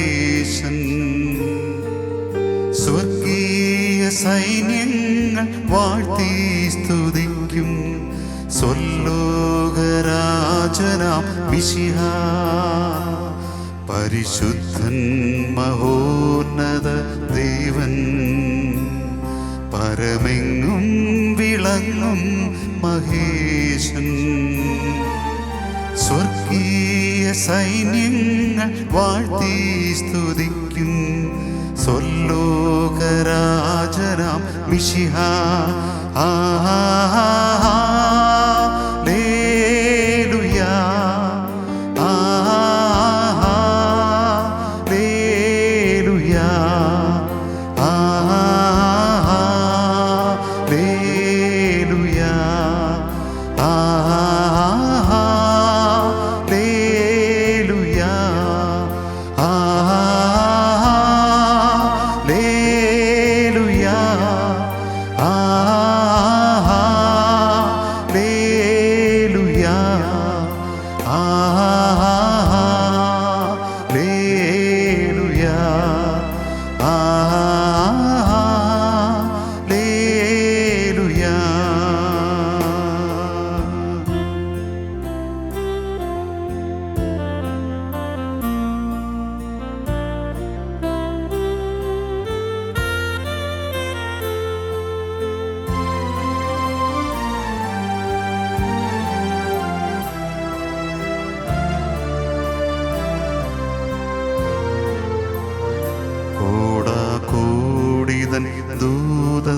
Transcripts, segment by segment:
മഹേശൻ സ്വർഗീയ സൈന്യങ്ങൾ വാഴ്ത്തി സ്തുതിക്കും. സ്വല്ലോകരാജനാം വിശിഹ പരിശുദ്ധൻ മഹോന്നത ദേവൻ. പരമെങ്ങും വിളങ്ങും മഹേശൻ. സ്വർഗീയ സൈന്യങ്ങൾ വാഴ്ത്തി സ്തുതിക്കും. സ്വല്ലോകരാജനാം മിഷിഹ ലേലുയാ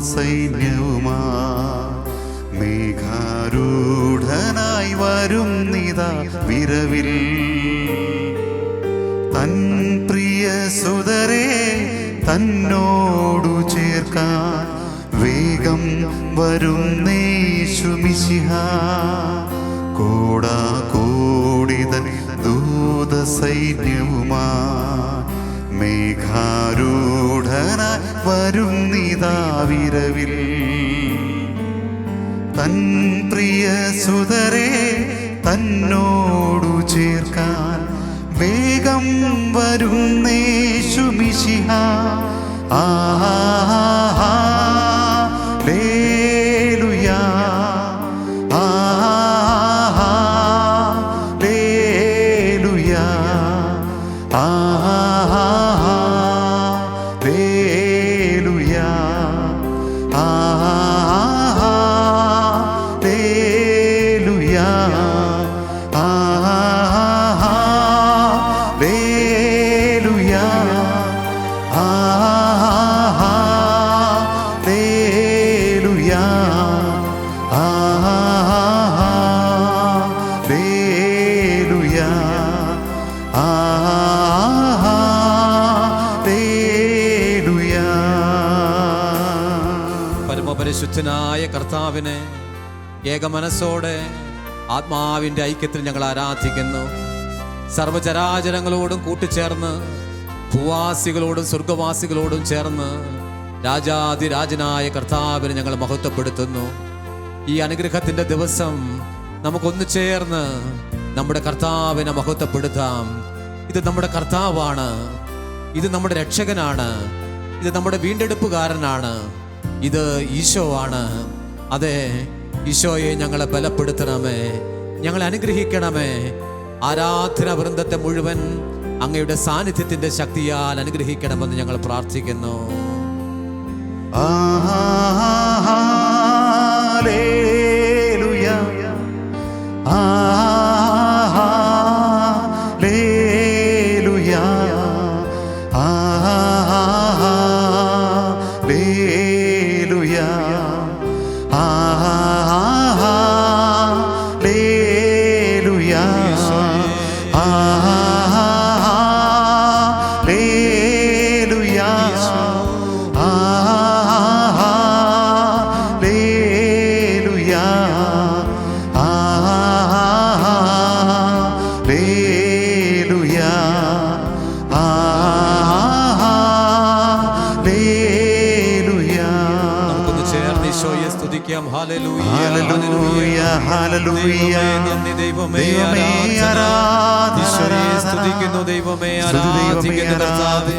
സൈന്യവുമാ. മേഘാരൂഢനായി വരും നിതാ വിരവിൽ. തൻ പ്രിയ സുതരെ തന്നോടു ചേർക്കാൻ വേഗം വരും നേശുമിശിഹ കോടാകൂടിതൻ ദൂത സൈന്യവുമാ മേഘാരൂഢനായി വരുന്നിതാവിരവിൽ തൻ പ്രിയ സുതരെ തന്നോടു ചേർക്കാൻ വേഗം വരുന്നേശുമിഷിഹ ആ കർത്താവിനെ ഏകമനസ്സോടെ ആത്മാവിന്റെ ഐക്യത്തിൽ ഞങ്ങൾ ആരാധിക്കുന്നു. സർവചരാചരങ്ങളോടും കൂട്ടിച്ചേർന്ന് ഭൂവാസികളോടും സ്വർഗവാസികളോടും ചേർന്ന് രാജാതിരാജനായ കർത്താവിനെ ഞങ്ങൾ മഹത്വപ്പെടുത്തുന്നു. ഈ അനുഗ്രഹത്തിന്റെ ദിവസം നമുക്കൊന്നു ചേർന്ന് നമ്മുടെ കർത്താവിനെ മഹത്വപ്പെടുത്താം. ഇത് നമ്മുടെ കർത്താവാണ്. ഇത് നമ്മുടെ രക്ഷകനാണ്. ഇത് നമ്മുടെ വീണ്ടെടുപ്പുകാരനാണ്. ഇത് ഈശോ ആണ് അതെ ഈശോയെ ഞങ്ങളെ ബലപ്പെടുത്തണമേ. ഞങ്ങളെ അനുഗ്രഹിക്കണമേ. ആരാധന വൃന്ദത്തെ മുഴുവൻ അങ്ങയുടെ സാന്നിധ്യത്തിന്റെ ശക്തിയാൽ അനുഗ്രഹിക്കണമെന്ന് ഞങ്ങൾ പ്രാർത്ഥിക്കുന്നു. Alleluia. ദൈവമേ ദൈവമേ കർത്താവേ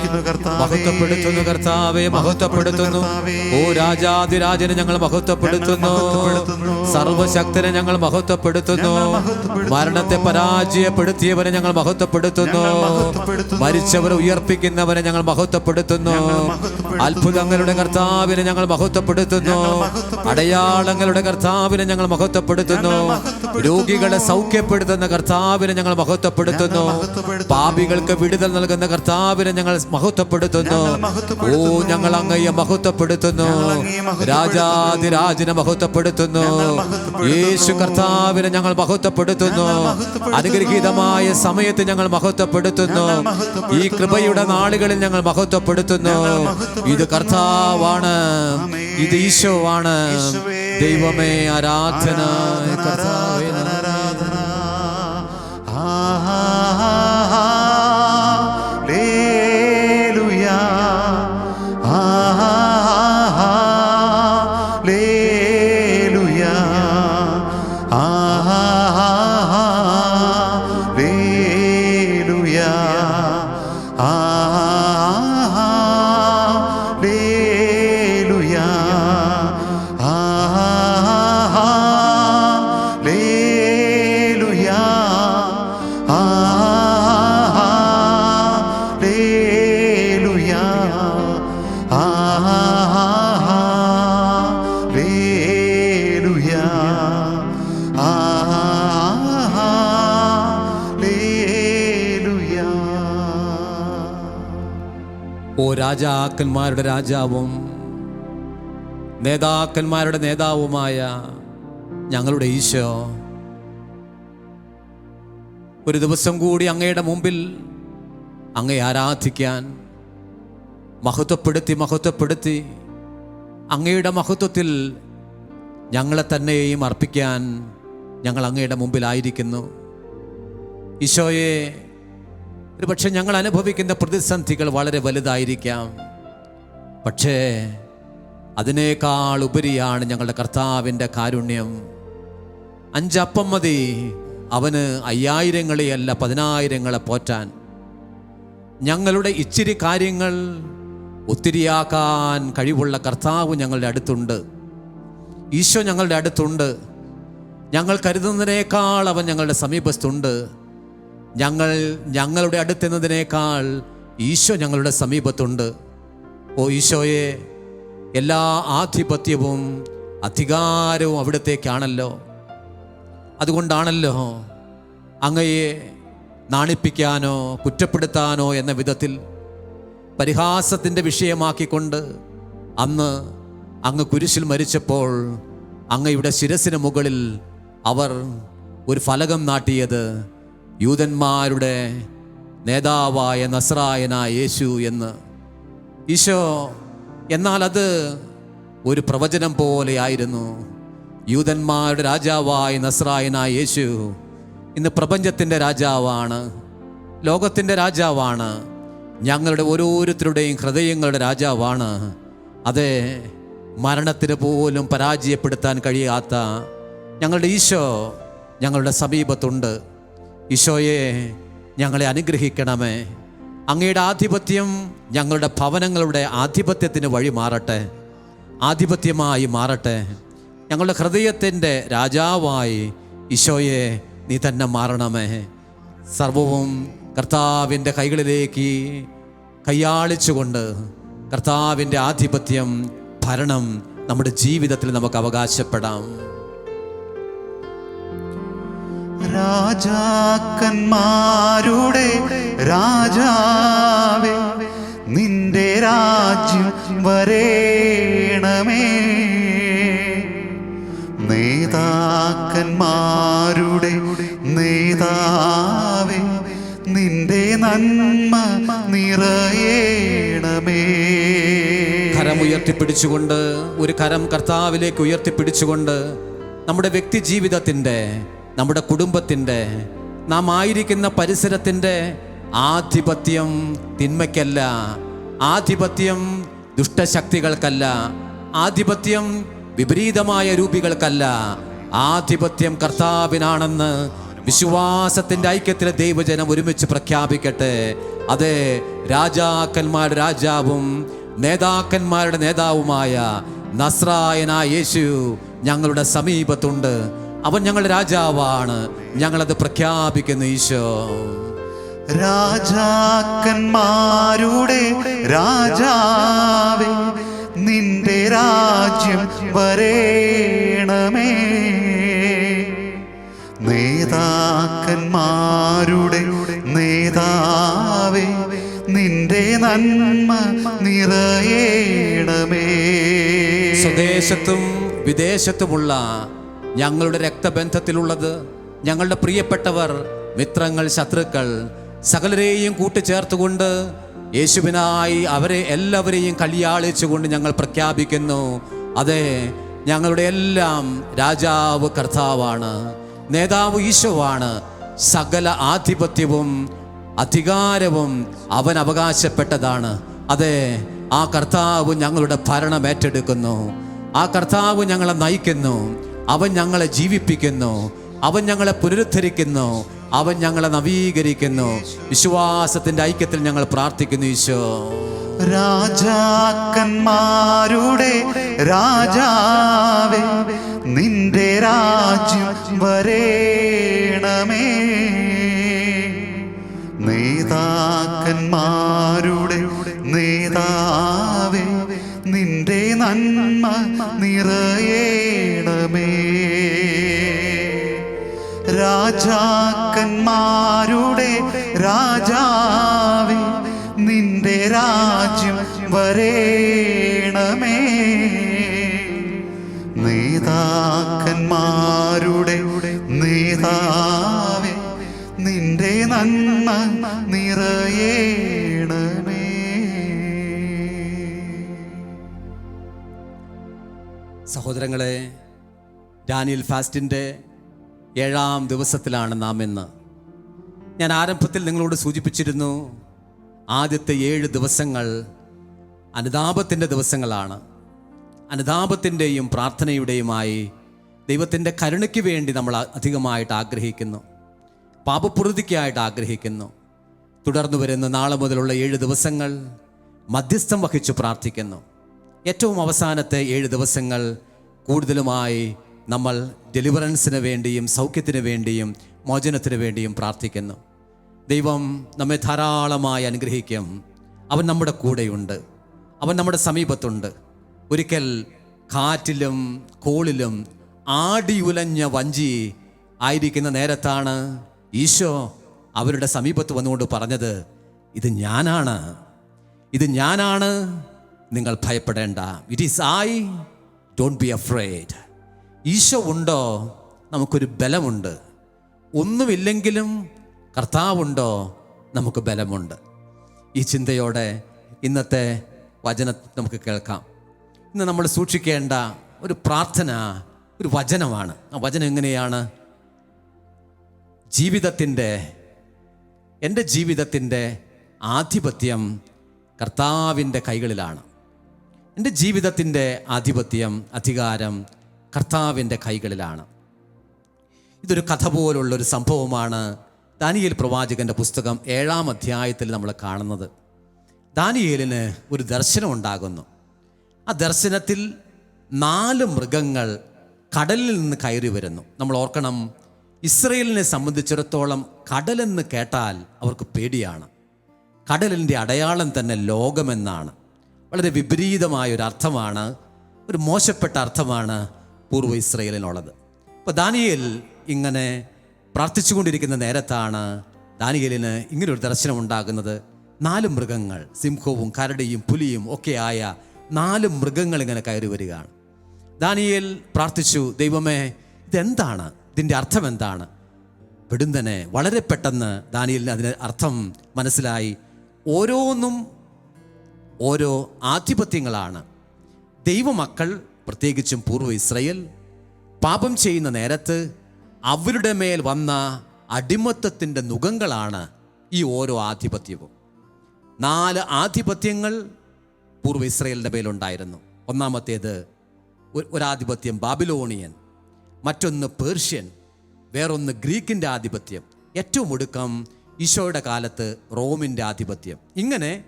മഹത്വപ്പെടുത്തുന്നു കർത്താവേ മഹത്വപ്പെടുത്തുന്നു. ഓ രാജാതിരാജനെ ഞങ്ങൾ മഹത്വപ്പെടുത്തുന്നു. സർവശക്തനെ ഞങ്ങൾ മഹത്വപ്പെടുത്തുന്നു മരണത്തെ പരാജയപ്പെടുത്തിയവനെ ഞങ്ങൾ മഹത്വപ്പെടുത്തുന്നു മരിച്ചവരെ ഉയർപ്പിക്കുന്നവനെ ഞങ്ങൾ മഹത്വപ്പെടുത്തുന്നു അത്ഭുതങ്ങളുടെ കർത്താവിനെ ഞങ്ങൾ മഹത്വപ്പെടുത്തുന്നു അടയാളങ്ങളുടെ കർത്താവിനെ ഞങ്ങൾ മഹത്വപ്പെടുത്തുന്നു രോഗികളെ സൗഖ്യപ്പെടുത്തുന്ന കർത്താവിനെ ഞങ്ങൾ മഹത്വപ്പെടുത്തുന്നു പാപികൾക്ക് വിടുതൽ നൽകുന്ന കർത്താവിനെ ഞങ്ങൾ മഹത്വപ്പെടുത്തുന്നു ഓ ഞങ്ങൾ അങ്ങയെ മഹത്വപ്പെടുത്തുന്നു. രാജാതിരാജനെ മഹത്വപ്പെടുത്തുന്നു. യേശു കർത്താവിനെ ഞങ്ങൾ മഹത്വപ്പെടുത്തുന്നു. അനുഗ്രഹീതമായ സമയത്ത് ഞങ്ങൾ മഹത്വപ്പെടുത്തുന്നു. ഈ കൃപയുടെ നാളുകളിൽ ഞങ്ങൾ മഹത്വപ്പെടുത്തുന്നു. ഇത് കർത്താവാണ്. ഇത് ഈശോ ആണ് ദൈവമേ ആരാധന. കർത്താവേ, രാജാക്കന്മാരുടെ രാജാവും നേതാക്കന്മാരുടെ നേതാവുമായ ഞങ്ങളുടെ ഈശോ. ഒരു ദിവസം കൂടി അങ്ങയുടെ മുമ്പിൽ അങ്ങയെ ആരാധിക്കാൻ മഹത്വപ്പെടുത്തി മഹത്വപ്പെടുത്തി അങ്ങയുടെ മഹത്വത്തിൽ ഞങ്ങളെ തന്നെയും അർപ്പിക്കാൻ ഞങ്ങൾ അങ്ങയുടെ മുമ്പിലായിരിക്കുന്നു. ഈശോയെ ഒരുപക്ഷെ ഞങ്ങൾ അനുഭവിക്കുന്ന പ്രതിസന്ധികൾ വളരെ വലുതായിരിക്കാം. പക്ഷേ അതിനേക്കാൾ ഉപരിയാണ് ഞങ്ങളുടെ കർത്താവിന്റെ കാരുണ്യം. അഞ്ചപ്പം മതി. അവന് അയ്യായിരങ്ങളെയല്ല പതിനായിരങ്ങളെ പോറ്റാൻ. ഞങ്ങളുടെ ഇച്ചിരി കാര്യങ്ങൾ ഒത്തിരിയാക്കാൻ കഴിവുള്ള കർത്താവ് ഞങ്ങളുടെ അടുത്തുണ്ട്. ഈശോ ഞങ്ങളുടെ അടുത്തുണ്ട്. ഞങ്ങൾ കരുതുന്നതിനേക്കാൾ അവൻ ഞങ്ങളുടെ സമീപത്തുണ്ട് ഞങ്ങൾ ഞങ്ങളുടെ അടുത്തെന്നതിനേക്കാൾ ഈശോ ഞങ്ങളുടെ സമീപത്തുണ്ട്. ഓ ഈശോയെ എല്ലാ ആധിപത്യവും അധികാരവും അവിടത്തേക്കാണല്ലോ. അതുകൊണ്ടാണല്ലോ അങ്ങയെ നാണിപ്പിക്കാനോ കുറ്റപ്പെടുത്താനോ എന്ന വിധത്തിൽ പരിഹാസത്തിന്റെ വിഷയമാക്കിക്കൊണ്ട് അന്ന് അങ്ങ് കുരിശിൽ മരിച്ചപ്പോൾ അങ്ങയുടെ ശിരസിന് മുകളിൽ അവർ ഒരു ഫലകം നാട്ടിയത് യൂതന്മാരുടെ നേതാവായ നസ്രായനായ യേശു എന്ന്. ഈശോ എന്നാൽ അത് ഒരു പ്രവചനം പോലെയായിരുന്നു യൂതന്മാരുടെ രാജാവായി നസ്രായനായ യേശു ഇന്ന് പ്രപഞ്ചത്തിന്റെ രാജാവാണ് ലോകത്തിന്റെ രാജാവാണ് ഞങ്ങളുടെ ഓരോരുത്തരുടെയും ഹൃദയങ്ങളുടെ രാജാവാണ്. അതെ മരണത്തിന് പോലും പരാജയപ്പെടുത്താൻ കഴിയാത്ത ഞങ്ങളുടെ ഈശോ ഞങ്ങളുടെ സമീപത്തുണ്ട്. ഈശോയെ ഞങ്ങളെ അനുഗ്രഹിക്കണമേ. അങ്ങയുടെ ആധിപത്യം ഞങ്ങളുടെ ഭവനങ്ങളുടെ ആധിപത്യത്തിന് വഴി മാറട്ടെ. ആധിപത്യമായി മാറട്ടെ. ഞങ്ങളുടെ ഹൃദയത്തിന്റെ രാജാവായി ഈശോയെ നീ തന്നെ മാറണമേ. സർവവും കർത്താവിന്റെ കൈകളിലേക്ക് കൈയാളിച്ചുകൊണ്ട് കർത്താവിന്റെ ആധിപത്യം ഭരണം നമ്മുടെ ജീവിതത്തിൽ നമുക്ക് അവകാശപ്പെടാം. രാജാക്കന്മാരുടെ രാജാവേ നിന്റെ രാജ്യം വരേണമേ. നേതാക്കന്മാരുടെ നേതാവേ നിന്റെ നന്മ നിറയേണമേ. കരം ഉയർത്തിപ്പിടിച്ചുകൊണ്ട് ഒരു കരം കർത്താവിലേക്ക് ഉയർത്തിപ്പിടിച്ചുകൊണ്ട് നമ്മുടെ വ്യക്തി ജീവിതത്തിന്റെ നമ്മുടെ കുടുംബത്തിന്റെ നാം ആയിരിക്കുന്ന പരിസരത്തിന്റെ ആധിപത്യം തിന്മയ്ക്കല്ല ആധിപത്യം ദുഷ്ടശക്തികൾക്കല്ല ആധിപത്യം വിപരീതമായ രൂപികൾക്കല്ല ആധിപത്യം കർത്താവിനാണെന്ന് വിശ്വാസത്തിന്റെ ഐക്യത്തിലെ ദൈവജനം ഒരുമിച്ച് പ്രഖ്യാപിക്കട്ടെ. അതെ രാജാക്കന്മാരുടെ രാജാവും നേതാക്കന്മാരുടെ നേതാവുമായ നസ്രായനായ യേശു ഞങ്ങളുടെ സമീപത്തുണ്ട്. അവൻ ഞങ്ങളുടെ രാജാവാണ്. ഞങ്ങളത് പ്രഖ്യാപിക്കുന്നു ഈശോ. രാജാക്കന്മാരുടെ രാജാവേ നിന്റെ രാജ്യം വരേണമേ. നേതാക്കന്മാരുടെ നേതാവേ നിന്റെ നന്മ നിറയേണമേ. സ്വദേശത്തും വിദേശത്തുമുള്ള ഞങ്ങളുടെ രക്തബന്ധത്തിലുള്ളത് ഞങ്ങളുടെ പ്രിയപ്പെട്ടവർ മിത്രങ്ങൾ ശത്രുക്കൾ സകലരെയും കൂട്ടിച്ചേർത്തുകൊണ്ട് യേശുവിനായി അവരെ എല്ലാവരെയും കളിയാളിച്ചുകൊണ്ട് ഞങ്ങൾ പ്രഖ്യാപിക്കുന്നു. അതെ ഞങ്ങളുടെ എല്ലാം രാജാവ് കർത്താവാണ് നേതാവ് ഈശോവാണ്. സകല ആധിപത്യവും അധികാരവും അവൻ അവകാശപ്പെട്ടതാണ്. അതെ ആ കർത്താവ് ഞങ്ങളുടെ ഭരണം ഏറ്റെടുക്കുന്നു. ആ കർത്താവ് ഞങ്ങളെ നയിക്കുന്നു. അവൻ ഞങ്ങളെ ജീവിപ്പിക്കുന്നു. അവൻ ഞങ്ങളെ പുനരുദ്ധരിക്കുന്നു. അവൻ ഞങ്ങളെ നവീകരിക്കുന്നു. വിശ്വാസത്തിന്റെ ഐക്യത്തിൽ ഞങ്ങൾ പ്രാർത്ഥിക്കുന്നു ഈശോ. രാജാക്കന്മാരുടെ രാജാവേ നിന്റെ രാജ്യം വരേണമേ. നേതാക്കന്മാരുടെ നേതാവേ നിന്റെ നന്മ നിറയേണമേ രാജാക്കന്മാരുടെ രാജാവേ നിന്റെ രാജ്യം വരേണമേ. നേതാക്കന്മാരുടെ നേതാവേ നിന്റെ നന്മ നിറയേണമേ. സഹോദരങ്ങളെ ഡാനിയൽ ഫാസ്റ്റിന്റെ ഏഴാം ദിവസത്തിലാണ് നാം ഇന്ന്. ഞാൻ ആരംഭത്തിൽ നിങ്ങളോട് സൂചിപ്പിച്ചിരുന്നു ആദ്യത്തെ ഏഴ് ദിവസങ്ങൾ അനുതാപത്തിന്റെ ദിവസങ്ങളാണ്. അനുതാപത്തിന്റെയും പ്രാർത്ഥനയുടെയുമായി ദൈവത്തിന്റെ കരുണയ്ക്ക് വേണ്ടി നമ്മൾ അധികമായിട്ട് ആഗ്രഹിക്കുന്നു. പാപപ്രതിക്കായിട്ട് ആഗ്രഹിക്കുന്നു. തുടർന്നു വരുന്ന നാളെ മുതലുള്ള ഏഴ് ദിവസങ്ങൾ മധ്യസ്ഥം വഹിച്ചു പ്രാർത്ഥിക്കുന്നു. ഏറ്റവും അവസാനത്തെ ഏഴ് ദിവസങ്ങൾ കൂടുതലുമായി നമ്മൾ ഡെലിവറൻസിന് വേണ്ടിയും സൗഖ്യത്തിന് വേണ്ടിയും മോചനത്തിന് വേണ്ടിയും പ്രാർത്ഥിക്കുന്നു. ദൈവം നമ്മെ ധാരാളമായി അനുഗ്രഹിക്കും. അവൻ നമ്മുടെ കൂടെയുണ്ട്. അവൻ നമ്മുടെ സമീപത്തുണ്ട്. ഒരിക്കൽ കാറ്റിലും കോളിലും ആടി ഉലഞ്ഞ വഞ്ചി ആയിരിക്കുന്ന നേരത്താണ് ഈശോ അവരുടെ സമീപത്ത് വന്നുകൊണ്ട് പറഞ്ഞത് ഇത് ഞാനാണ്. ഇത് ഞാനാണ്. നിങ്ങൾ ഭയപ്പെടേണ്ട. It is I don't be afraid Eesho ഉണ്ടോ? നമുക്കൊരു ബലമുണ്ട്. ഒന്നുമില്ലെങ്കിലും കർത്താവുണ്ടോ? നമുക്ക് ബലമുണ്ട്. ഈ ചിന്തയോടെ ഇന്നത്തെ വചനം നമുക്ക് കേൾക്കാം. ഇന്ന് നമ്മൾ സൂക്ഷിക്കേണ്ട ഒരു പ്രാർത്ഥന ഒരു വചനമാണ്. ആ വചനം എങ്ങനെയാണ്? ജീവിതത്തിന്റെ എന്റെ ജീവിതത്തിന്റെ ആധിപത്യം കർത്താവിന്റെ കൈകളിലാണ്. എന്റെ ജീവിതത്തിന്റെ ആധിപത്യം അധികാരം കർത്താവിന്റെ കൈകളിലാണ്. ഇതൊരു കഥ പോലുള്ള ഒരു സംഭവമാണ് ദാനിയേൽ പ്രവാചകന്റെ പുസ്തകം ഏഴാം അധ്യായത്തിൽ നമ്മൾ കാണുന്നത്. ദാനിയേലിന് ഒരു ദർശനം ഉണ്ടാകുന്നു. ആ ദർശനത്തിൽ നാല് മൃഗങ്ങൾ കടലിൽ നിന്ന് കയറി വരുന്നു. നമ്മൾ ഓർക്കണം ഇസ്രയേലിനെ സംബന്ധിച്ചിടത്തോളം കടലെന്ന് കേട്ടാൽ അവർക്ക് പേടിയാണ്. കടലിന്റെ അടയാളം തന്നെ ലോകമെന്നാണ്. വളരെ വിപരീതമായ ഒരു അർത്ഥമാണ് ഒരു മോശപ്പെട്ട അർത്ഥമാണ് പൂർവ ഇസ്രയേലിനുള്ളത്. അപ്പോൾ ദാനിയേൽ ഇങ്ങനെ പ്രാർത്ഥിച്ചുകൊണ്ടിരിക്കുന്ന നേരത്താണ് ദാനിയേലിന് ഇങ്ങനൊരു ദർശനം ഉണ്ടാകുന്നത് നാല് മൃഗങ്ങൾ സിംഹവും കരടിയും പുലിയും ഒക്കെയായ നാല് മൃഗങ്ങൾ ഇങ്ങനെ കയറി വരികയാണ്. ദാനിയേൽ പ്രാർത്ഥിച്ചു ദൈവമേ ഇതെന്താണ്? ഇതിന്റെ അർത്ഥം എന്താണ്? പെടുന്നനെ വളരെ പെട്ടെന്ന് ദാനിയലിന് അതിന് അർത്ഥം മനസ്സിലായി. ഓരോന്നും ഓരോ ആധിപത്യങ്ങളാണ്. ദൈവമക്കൾ പ്രത്യേകിച്ചും പൂർവ ഇസ്രയേൽ പാപം ചെയ്യുന്ന നേരത്ത് അവരുടെ മേൽ വന്ന അടിമത്തത്തിന്റെ നുഖങ്ങളാണ് ഈ ഓരോ ആധിപത്യവും. നാല് ആധിപത്യങ്ങൾ പൂർവ ഇസ്രയേലിന്റെ മേലുണ്ടായിരുന്നു. ഒന്നാമത്തേത് ഒരാധിപത്യം ബാബിലോണിയൻ മറ്റൊന്ന് പേർഷ്യൻ വേറൊന്ന് ഗ്രീക്കിന്റെ ആധിപത്യം. ഏറ്റവും ഒടുക്കം ഈശോയുടെ കാലത്ത് റോമിന്റെ ആധിപത്യം. ഇങ്ങനെ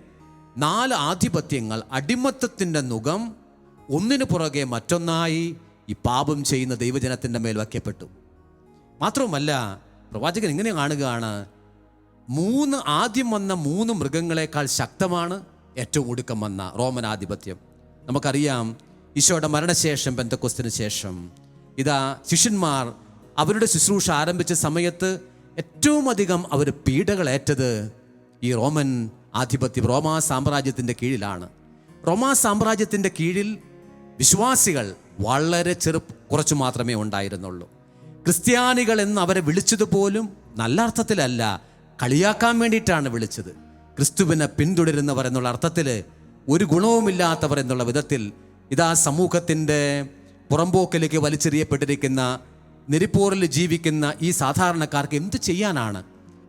നാല് ആധിപത്യങ്ങൾ അടിമത്തത്തിന്റെ നുകം ഒന്നിനു പുറകെ മറ്റൊന്നായി ഈ പാപം ചെയ്യുന്ന ദൈവജനത്തിന്റെ മേൽ വയ്ക്കപ്പെട്ടു. മാത്രവുമല്ല പ്രവാചകൻ ഇങ്ങനെ കാണുകയാണ് മൂന്ന് ആദ്യം വന്ന മൂന്ന് മൃഗങ്ങളെക്കാൾ ശക്തമാണ് ഏറ്റവും ഒടുക്കം വന്ന റോമൻ ആധിപത്യം നമുക്കറിയാം ഈശോയുടെ മരണശേഷം ബന്ധക്കൊസ്തിന് ശേഷം. ഇതാ ശിഷ്യന്മാർ അവരുടെ ശുശ്രൂഷ ആരംഭിച്ച സമയത്ത് ഏറ്റവും അധികം അവർ പീഡകളേറ്റത് ഈ റോമൻ ആധിപത്യം റോമാ സാമ്രാജ്യത്തിന്റെ കീഴിലാണ്. റോമാ സാമ്രാജ്യത്തിന്റെ കീഴിൽ വിശ്വാസികൾ വളരെ ചെറു കുറച്ച് മാത്രമേ ഉണ്ടായിരുന്നുള്ളൂ. ക്രിസ്ത്യാനികൾ എന്ന് അവരെ വിളിച്ചത് പോലും നല്ല അർത്ഥത്തിലല്ല കളിയാക്കാൻ വേണ്ടിയിട്ടാണ് വിളിച്ചത്. ക്രിസ്തുവിനെ പിന്തുടരുന്നവർ എന്നുള്ള അർത്ഥത്തിൽ ഒരു ഗുണവുമില്ലാത്തവർ എന്നുള്ള വിധത്തിൽ ഇതാ സമൂഹത്തിന്റെ പുറമ്പോക്കിലേക്ക് വലിച്ചെറിയപ്പെട്ടിരിക്കുന്ന നെരിപ്പോറിൽ ജീവിക്കുന്ന ഈ സാധാരണക്കാർക്ക് എന്ത് ചെയ്യാനാണ്?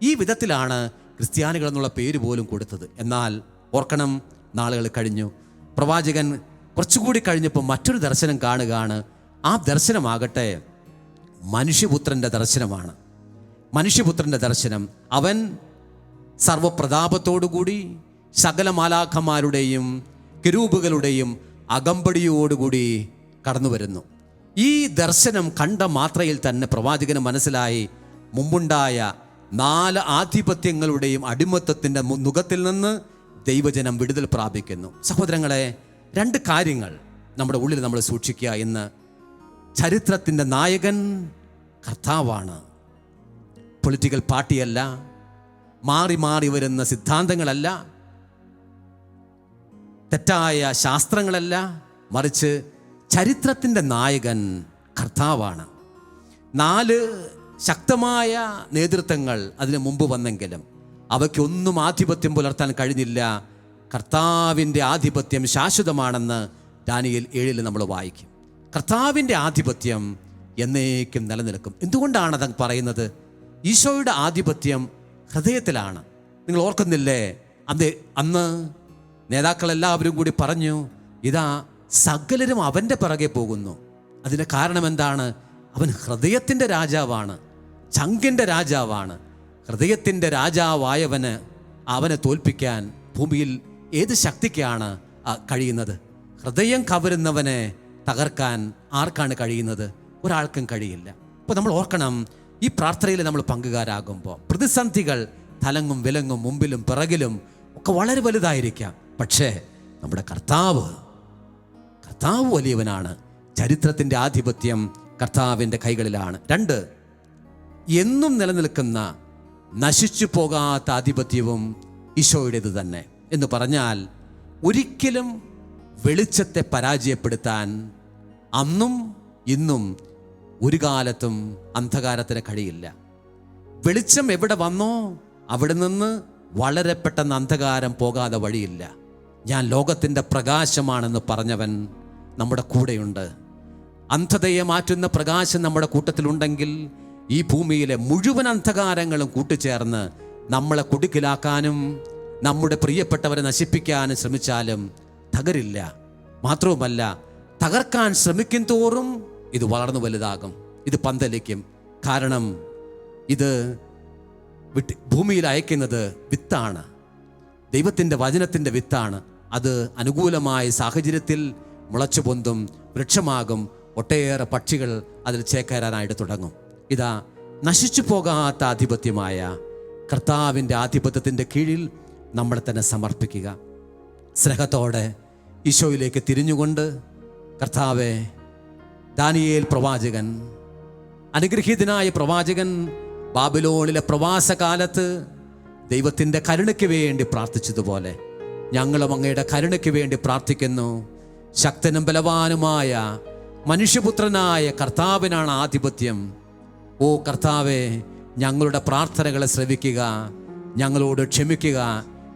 ഈ വിധത്തിലാണ് ക്രിസ്ത്യാനികൾ എന്നുള്ള പേര് പോലും കൊടുത്തത്. എന്നാൽ ഓർക്കണം നാളുകൾ കഴിഞ്ഞു. പ്രവാചകൻ കുറച്ചുകൂടി കഴിഞ്ഞപ്പോൾ മറ്റൊരു ദർശനം കാണുകയാണ്. ആ ദർശനമാകട്ടെ മനുഷ്യപുത്രന്റെ ദർശനമാണ്. മനുഷ്യപുത്രന്റെ ദർശനം. അവൻ സർവപ്രതാപത്തോടുകൂടി സകല മാലാഖമാരുടെയും കിരൂപുകളുടെയും അകമ്പടിയോടുകൂടി കടന്നു വരുന്നു. ഈ ദർശനം കണ്ട മാത്രയിൽ തന്നെ പ്രവാചകന് മനസ്സിലായി മുമ്പുണ്ടായ നാല് ആധിപത്യങ്ങളുടെയും അടിമത്തത്തിന്റെ മുഖത്തിൽ നിന്ന് ദൈവജനം വിടുതൽ പ്രാപിക്കുന്നു. സഹോദരങ്ങളെ രണ്ട് കാര്യങ്ങൾ നമ്മുടെ ഉള്ളിൽ നമ്മൾ സൂക്ഷിക്കുക എന്ന് ചരിത്രത്തിന്റെ നായകൻ കർത്താവാണ്. പൊളിറ്റിക്കൽ പാർട്ടിയല്ല മാറി മാറി വരുന്ന സിദ്ധാന്തങ്ങളല്ല തെറ്റായ ശാസ്ത്രങ്ങളല്ല മറിച്ച് ചരിത്രത്തിന്റെ നായകൻ കർത്താവാണ്. നാല് ശക്തമായ നേതൃത്വങ്ങൾ അതിനു മുമ്പ് വന്നെങ്കിലും അവയ്ക്കൊന്നും ആധിപത്യം പുലർത്താൻ കഴിഞ്ഞില്ല. കർത്താവിന്റെ ആധിപത്യം ശാശ്വതമാണെന്ന് ഡാനിയൽ ഏഴിൽ നമ്മൾ വായിക്കും. കർത്താവിന്റെ ആധിപത്യം എന്നേക്കും നിലനിൽക്കും. എന്തുകൊണ്ടാണ് അത് പറയുന്നത്? ഈശോയുടെ ആധിപത്യം ഹൃദയത്തിലാണ്. നിങ്ങൾ ഓർക്കുന്നില്ലേ? അന്ന് അന്ന് നേതാക്കളെല്ലാവരും കൂടി പറഞ്ഞു ഇതാ സകലരും അവന്റെ പിറകെ പോകുന്നു. അതിന് കാരണം എന്താണ്? അവൻ ഹൃദയത്തിന്റെ രാജാവാണ്. ചങ്കിന്റെ രാജാവാണ്. ഹൃദയത്തിന്റെ രാജാവായവന് അവനെ തോൽപ്പിക്കാൻ ഭൂമിയിൽ ഏത് ശക്തിക്കാണ് കഴിയുന്നത്? ഹൃദയം കവരുന്നവനെ തകർക്കാൻ ആർക്കാണ് കഴിയുന്നത്? ഒരാൾക്കും കഴിയില്ല. അപ്പോൾ നമ്മൾ ഓർക്കണം ഈ പ്രാർത്ഥനയിൽ നമ്മൾ പങ്കുകാരാകുമ്പോൾ പ്രതിസന്ധികൾ തലങ്ങും വിലങ്ങും മുമ്പിലും പിറകിലും ഒക്കെ വളരെ വലുതായിരിക്കാം. പക്ഷേ നമ്മുടെ കർത്താവ് കർത്താവ് വലിയവനാണ്. ചരിത്രത്തിന്റെ ആധിപത്യം കർത്താവിന്റെ കൈകളിലാണ്. രണ്ട് എന്നും നിലനിൽക്കുന്ന നശിച്ചു പോകാത്ത ആധിപത്യവും ഈശോയുടേത് തന്നെ. എന്ന് പറഞ്ഞാൽ ഒരിക്കലും വെളിച്ചത്തെ പരാജയപ്പെടുത്താൻ അന്നും ഇന്നും ഒരു കാലത്തും അന്ധകാരത്തിന് കഴിയില്ല. വെളിച്ചം എവിടെ വന്നോ അവിടെ നിന്ന് വളരെ പെട്ടെന്ന് അന്ധകാരം പോകാതെ വഴിയില്ല. ഞാൻ ലോകത്തിന്റെ പ്രകാശമാണെന്ന് പറഞ്ഞവൻ നമ്മുടെ കൂടെയുണ്ട്. അന്ധതയെ മാറ്റുന്ന പ്രകാശം നമ്മുടെ കൂട്ടത്തിലുണ്ടെങ്കിൽ ഈ ഭൂമിയിലെ മുഴുവൻ അന്ധകാരങ്ങളും കൂട്ടിച്ചേർന്ന് നമ്മളെ കുടുക്കിലാക്കാനും നമ്മുടെ പ്രിയപ്പെട്ടവരെ നശിപ്പിക്കാൻ ശ്രമിച്ചാലും തകരില്ല. മാത്രവുമല്ല തകർക്കാൻ ശ്രമിക്കും തോറും ഇത് വളർന്നു വലുതാകും. ഇത് പന്തലിക്കും. കാരണം ഇത് വിട്ട് ഭൂമിയിൽ അയക്കുന്നത് വിത്താണ്. ദൈവത്തിന്റെ വചനത്തിന്റെ വിത്താണ്. അത് അനുകൂലമായ സാഹചര്യത്തിൽ മുളച്ചു പൊന്തും വൃക്ഷമാകും. ഒട്ടേറെ പക്ഷികൾ അതിൽ ചേക്കേറാനായിട്ട് തുടങ്ങും. ഇതാ നശിച്ചു പോകാത്ത ആധിപത്യമായ കർത്താവിന്റെ ആധിപത്യത്തിന്റെ കീഴിൽ നമ്മളെ തന്നെ സമർപ്പിക്കുക. സ്നേഹത്തോടെ ഈശോയിലേക്ക് തിരിഞ്ഞുകൊണ്ട് കർത്താവെ ദാനിയേൽ പ്രവാചകൻ അനുഗ്രഹീതനായ പ്രവാചകൻ ബാബിലോണിലെ പ്രവാസകാലത്ത് ദൈവത്തിന്റെ കരുണയ്ക്ക് വേണ്ടി പ്രാർത്ഥിച്ചതുപോലെ ഞങ്ങളും അങ്ങയുടെ കരുണയ്ക്ക് വേണ്ടി പ്രാർത്ഥിക്കുന്നു. ശക്തനും ബലവാനുമായ മനുഷ്യപുത്രനായ കർത്താവിനാണ് ആധിപത്യം. ഓ കർത്താവെ ഞങ്ങളുടെ പ്രാർത്ഥനകളെ ശ്രവിക്കുക ഞങ്ങളോട് ക്ഷമിക്കുക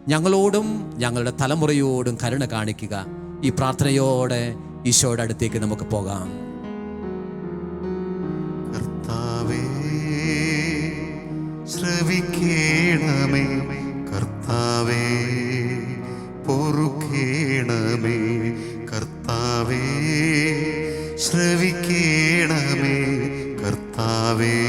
ഞങ്ങളോടും ഞങ്ങളുടെ തലമുറയോടും കരുണ കാണിക്കുക. ഈ പ്രാർത്ഥനയോടെ ഈശോയുടെ അടുത്തേക്ക് നമുക്ക് പോകാം. കർത്താവേ ശ്രവിക്കേണമേ. കർത്താവേ പൊറുക്കേണമേ. കർത്താവേ ശ്രവിക്കേണമേ. പൊറുക്കേണമേ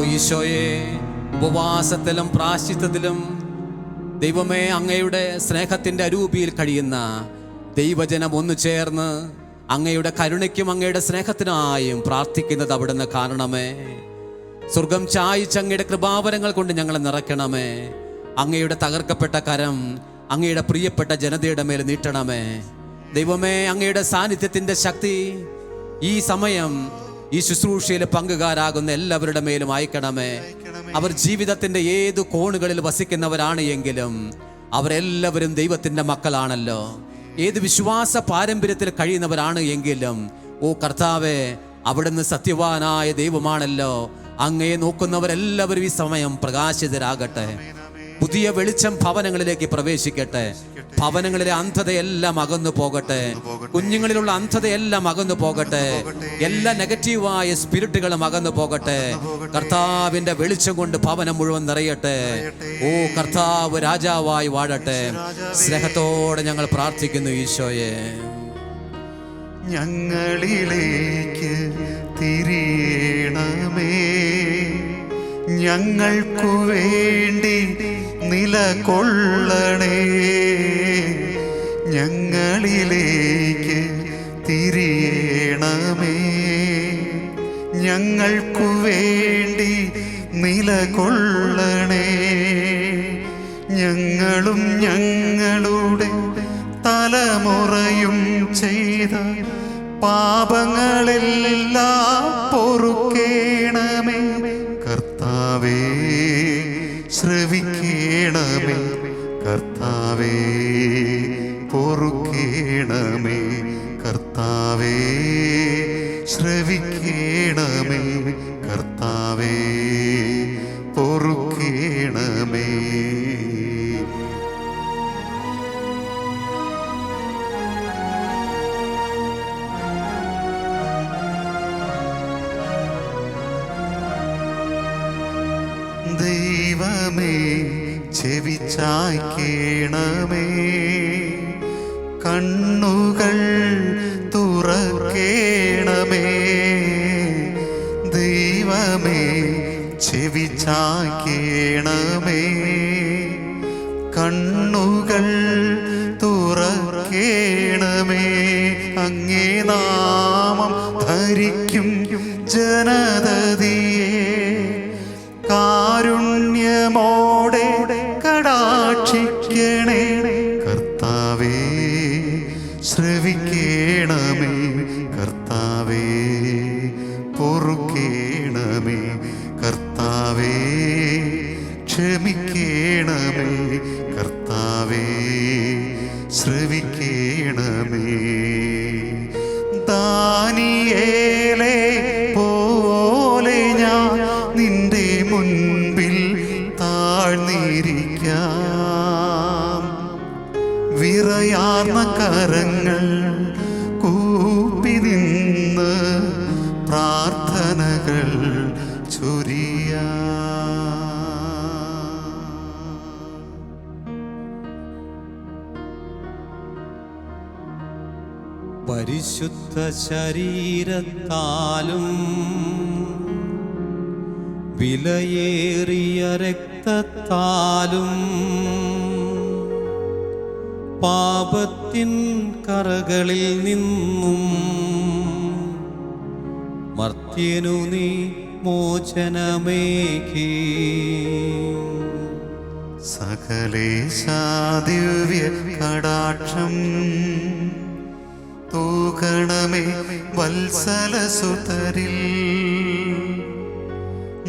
ഈശോയെ ഉപവാസത്തിലും പ്രാശ്ചിത്തത്തിലും ദൈവമേ അങ്ങയുടെ സ്നേഹത്തിന്റെ അരൂപിയിൽ കഴിയുന്ന ദൈവജനം ഒന്നു ചേർന്ന് അങ്ങയുടെ കരുണയ്ക്കും അങ്ങയുടെ സ്നേഹത്തിനായും പ്രാർത്ഥിക്കുന്നത് അവിടുന്ന് കാണണമേ. സ്വർഗം ചായിച്ച് അങ്ങയുടെ കൃപാവരങ്ങൾ കൊണ്ട് ഞങ്ങളെ നിറയ്ക്കണമേ. അങ്ങയുടെ തകർക്കപ്പെട്ട കരം അങ്ങയുടെ പ്രിയപ്പെട്ട ജനതയുടെ മേൽ നീട്ടണമേ. ദൈവമേ അങ്ങയുടെ സാന്നിധ്യത്തിന്റെ ശക്തി ഈ സമയം ഈ ശുശ്രൂഷയിൽ പങ്കുകാരാകുന്ന എല്ലാവരുടെ മേലും അയക്കണമേ. അവർ ജീവിതത്തിന്റെ ഏത് കോണുകളിൽ വസിക്കുന്നവരാണ് എങ്കിലും അവരെല്ലാവരും ദൈവത്തിന്റെ മക്കളാണല്ലോ. ഏത് വിശ്വാസ പാരമ്പര്യത്തിൽ കഴിയുന്നവരാണ് എങ്കിലും ഓ കർത്താവെ അവിടുന്ന് സത്യവാനായ ദൈവമാണല്ലോ. അങ്ങയെ നോക്കുന്നവരെല്ലാവരും ഈ സമയം പ്രകാശിതരാകട്ടെ. പുതിയ വെളിച്ചം ഭവനങ്ങളിലേക്ക് പ്രവേശിക്കട്ടെ. ഭവനങ്ങളിലെ അന്ധതയെല്ലാം അകന്നു പോകട്ടെ. കുഞ്ഞുങ്ങളിലുള്ള അന്ധതയെല്ലാം അകന്നു പോകട്ടെ. എല്ലാ നെഗറ്റീവായ സ്പിരിറ്റുകളും അകന്നു പോകട്ടെ. കർത്താവിന്റെ വെളിച്ചം കൊണ്ട് ഭവനം മുഴുവൻ നിറയട്ടെ. ഓ കർത്താവ് രാജാവായി വാഴട്ടെ. സ്നേഹത്തോടെ ഞങ്ങൾ പ്രാർത്ഥിക്കുന്നു ഈശോയെ. ഞങ്ങളിലേക്ക് തിരിയണമേ. ഞങ്ങൾക്കു വേണ്ടി നിലകൊള്ളണേ. ഞങ്ങളിലേക്ക് തിരിയണമേ. ഞങ്ങൾക്കു വേണ്ടി നിലകൊള്ളണേ. ഞങ്ങളും ഞങ്ങളുടെ തലമുറയും ചെയ്ത പാപങ്ങളെല്ലാം പൊറുക്കേണമേ കർത്താവേ പൊറുക്കേണമേ കർത്താവേ ശ്രവിക്കേണമേ കർത്താവേ. ചെവിച്ചായ്ക്കേണമേ കണ്ണുകൾ പരിശുദ്ധ ശരീരത്താലും വിലയേറിയ രക്തത്താലും പാപത്തിൻ കറകളിൽ നിന്നും മർത്യനു നീ മോചനമേകി. സകലേശാദിവ്യ കടാക്ഷം തൂകണമേ വത്സലസുതരിൽ.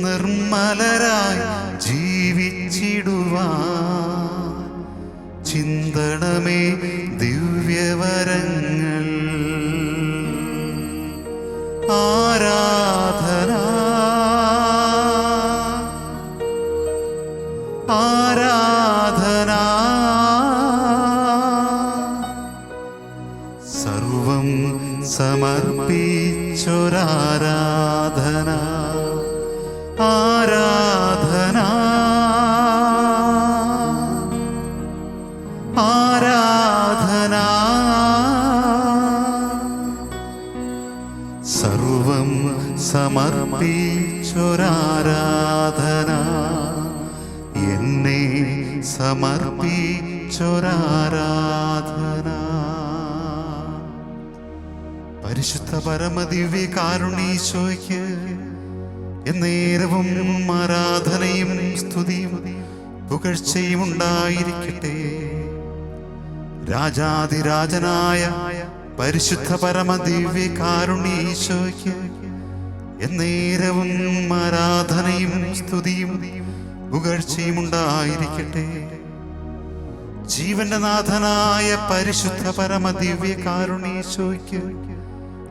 നിർമ്മലരായി ജീവിച്ചിടുവാ ചിന്തണമേ ദിവ്യവരങ്ങൾ. ആരാധന പരിശുദ്ധ പരമദിവ്യ കാരുണീശോയ്ക്ക് എന്നേരവും ആരാധനയും സ്തുതിയും പുകഴ്ചയും ഉണ്ടായിരിക്കട്ടെ. രാജാതിരാജനായ പരിശുദ്ധ പരമദിവ്യ കാരുണീശോയ്ക്ക് എന്നേരവും ആരാധനയും സ്തുതിയും പുകഴ്ചയും ഉണ്ടായിരിക്കട്ടെ. ജീവന്റെ നാഥനായ പരിശുദ്ധ പരമദിവ്യ കാരുണീശോയ്ക്ക്